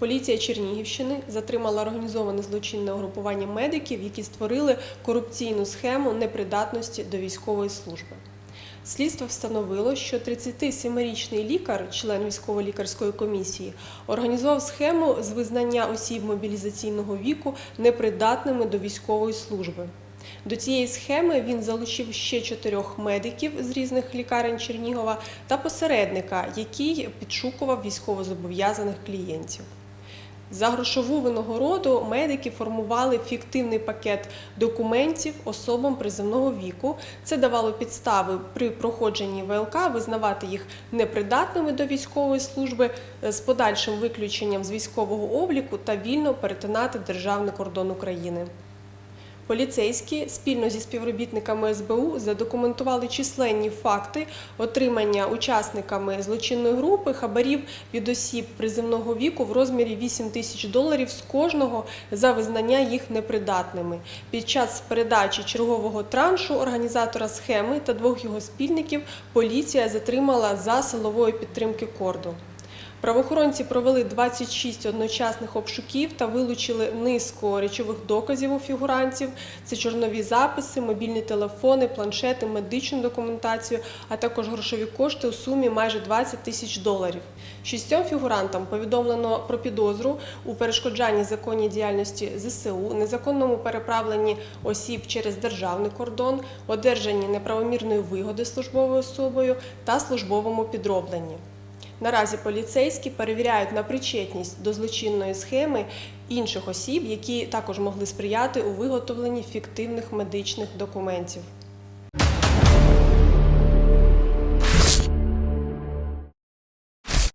Поліція Чернігівщини затримала організоване злочинне угрупування медиків, які створили корупційну схему непридатності до військової служби. Слідство встановило, що 37-річний лікар, член військово-лікарської комісії, організував схему з визнання осіб мобілізаційного віку непридатними до військової служби. До цієї схеми він залучив ще чотирьох медиків з різних лікарень Чернігова та посередника, який підшукував військовозобов'язаних клієнтів. За грошову винагороду медики формували фіктивний пакет документів особам приземного віку. Це давало підстави при проходженні ВЛК визнавати їх непридатними до військової служби е, з подальшим виключенням з військового обліку та вільно перетинати державний кордон України. Поліцейські спільно зі співробітниками СБУ задокументували численні факти отримання учасниками злочинної групи хабарів від осіб приземного віку в розмірі 8 тисяч доларів з кожного за визнання їх непридатними. Під час передачі чергового траншу організатора схеми та двох його спільників поліція затримала за силової підтримки корду. Правоохоронці провели 26 одночасних обшуків та вилучили низку речових доказів у фігурантів. Це чорнові записи, мобільні телефони, планшети, медичну документацію, а також грошові кошти у сумі майже 20 тисяч доларів. Шістьом фігурантам повідомлено про підозру у перешкоджанні законній діяльності ЗСУ, незаконному переправленні осіб через державний кордон, одержанні неправомірної вигоди службовою особою та службовому підробленні. Наразі поліцейські перевіряють на причетність до злочинної схеми інших осіб, які також могли сприяти у виготовленні фіктивних медичних документів.